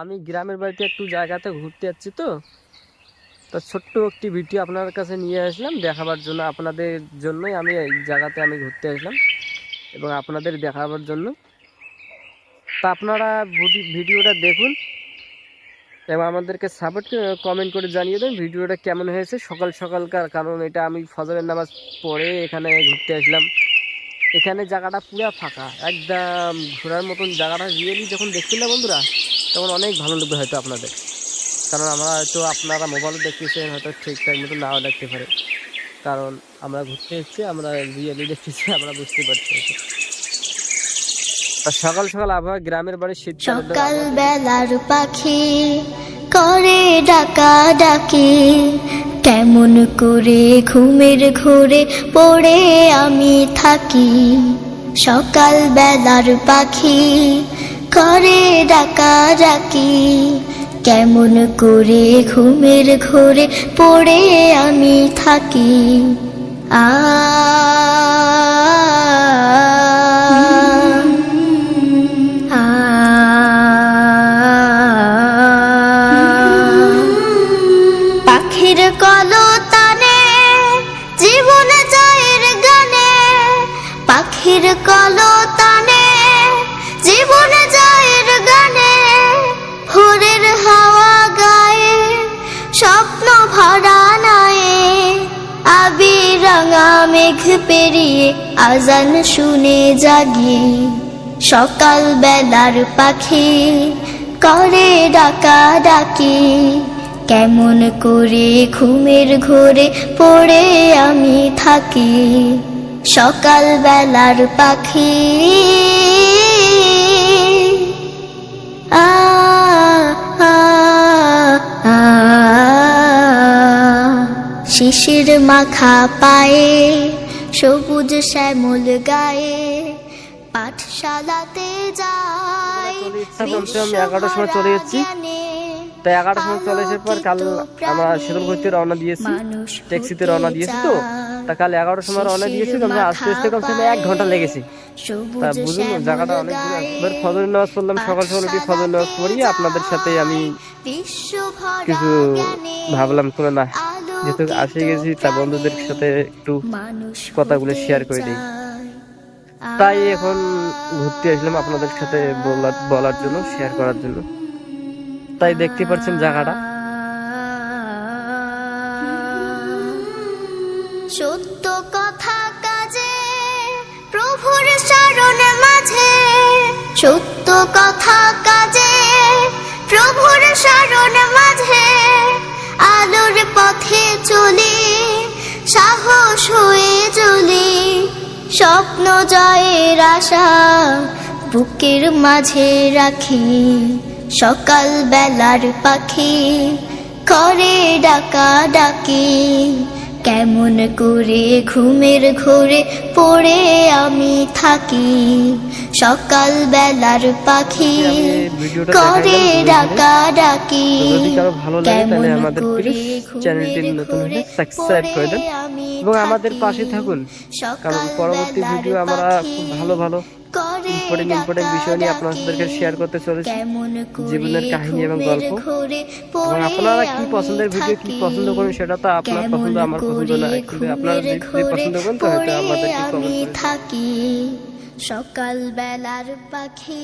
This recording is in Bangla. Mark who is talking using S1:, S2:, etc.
S1: আমি গ্রামের বাড়িতে একটু জায়গাতে ঘুরতে যাচ্ছি তো। তো ছোট্ট একটি ভিডিও আপনার কাছে নিয়ে আসলাম, দেখাবার জন্য, আপনাদের জন্যই আমি এই জায়গাতে আমি ঘুরতে আসলাম এবং আপনাদের দেখাবার জন্য। তা আপনারা ভিডিওটা দেখুন এবং আমাদেরকে সাপোর্ট কমেন্ট করে জানিয়ে দেন ভিডিওটা কেমন হয়েছে। সকাল সকালকার কারণ, এটা আমি ফজরের নামাজ পড়ে এখানে ঘুরতে আসলাম। এখানে জায়গাটা পুরো ফাঁকা। একদম ঘোরার মতন জায়গাটা রিয়েলি যখন দেখছেন না বন্ধুরা তখন অনেক ভালো লাগবে হয়তো আপনাদের। কারণ আমরা হয়তো আপনারা মোবাইলে দেখতেছেন হয়তো ঠিকঠাক মতো নাও দেখতে পারে। কারণ আমরা ঘুরতে এসেছি আমরা রিয়েলি দেখতেছি আমরা বুঝতে পারছি। সকাল সকাল আবহাওয়া গ্রামের বাড়ি শীত
S2: সকাল বেলার পাখি করে ডাকা ডাকি। কেমন করে ঘুমের ঘোরে পড়ে আমি থাকি। সকাল বেলার পাখি করে ডাকা ডাকি। কেমন করে ঘুমের ঘোরে পড়ে আমি থাকি। আ পাখির কলতানে জীবনে চায়ের গানে, পাখির কলতানে, জীবনে চায়ের গানে, ভোরের হাওয়া গায়ে, স্বপ্ন ভরা নায়ে আবি রাঙা মেঘ পেরিয়ে আজান শুনে জাগি সকাল বেলার পাখি করে ডাকা ডাকি। কেমন করে ঘুমের ঘোরে পড়ে আমি থাকি। সকাল বেলার পাখি। আ শিশির মাখা পায়ে সবুজ শ্যামল গায়ে পাঠশালাতে যাই।
S1: আমি এগারোটার সময় চলে এসেছি। তাই এগারোটার সময় চলে আসার পর কাল আমরা শীতলকুচিতে রওনা দিয়েছি। ট্যাক্সিতে রওনা দিয়েছি তো। তা কাল এগারোটার সময় রওনা দিয়েছি আমরা আস্তে আস্তে কমসে এক ঘণ্টা লেগেছে। তা বুঝুন জায়গাটা অনেক দূরে। ফজর নামাজ পড়লাম সকাল সকাল উঠে ফজর নামাজ পড়িয়ে আপনাদের সাথে আমি কিছু ভাবলাম করে না যেহেতু আসে গেছি তা বন্ধুদের সাথে একটু কথাগুলো শেয়ার করে দিই। তাই এখন ঘুরতে আসলাম আপনাদের সাথে বলার বলার জন্য শেয়ার করার জন্য। তাই দেখতে পাচ্ছেন জায়গাটা।
S2: সত্য কথা কাজে, প্রভুর শরণ মাঝে। সত্য কথা কাজে, প্রভুর শরণ মাঝে। আলোর পথে চলি, সাহস হয়ে চলি। স্বপ্ন জয়ের আশা বুকের মাঝে রাখি। সকাল বেলার পাখি করে ডাকা ডাকি। কেমন করে ঘুমের ঘোরে পড়ে আমি থাকি। সকাল বেলার পাখি করে ডাকা ডাকি। কেমন করে
S1: চ্যানেলটি নতুন হলে সাবস্ক্রাইব করে দেন এবং আমাদের পাশে থাকুন। কারণ
S2: সকাল
S1: পরবর্তী ভিডিও আমরা খুব ভালো ভালো ইম্পর্টেন্ট ইম্পর্টেন্ট বিষয় নিয়ে। আপনাদেরকে শেয়ার করতে চলেছি জীবনের কাহিনী এবং গল্প। এবং আপনারা কি পছন্দের ভিডিও কি পছন্দ করেন সেটা তো আপনার পছন্দ আমার পছন্দ না কিন্তু আপনারা যদি পছন্দ করেন তো হয়তো কি
S2: আমি
S1: কমেন্ট করে
S2: থাকি সকাল বেলার পাখি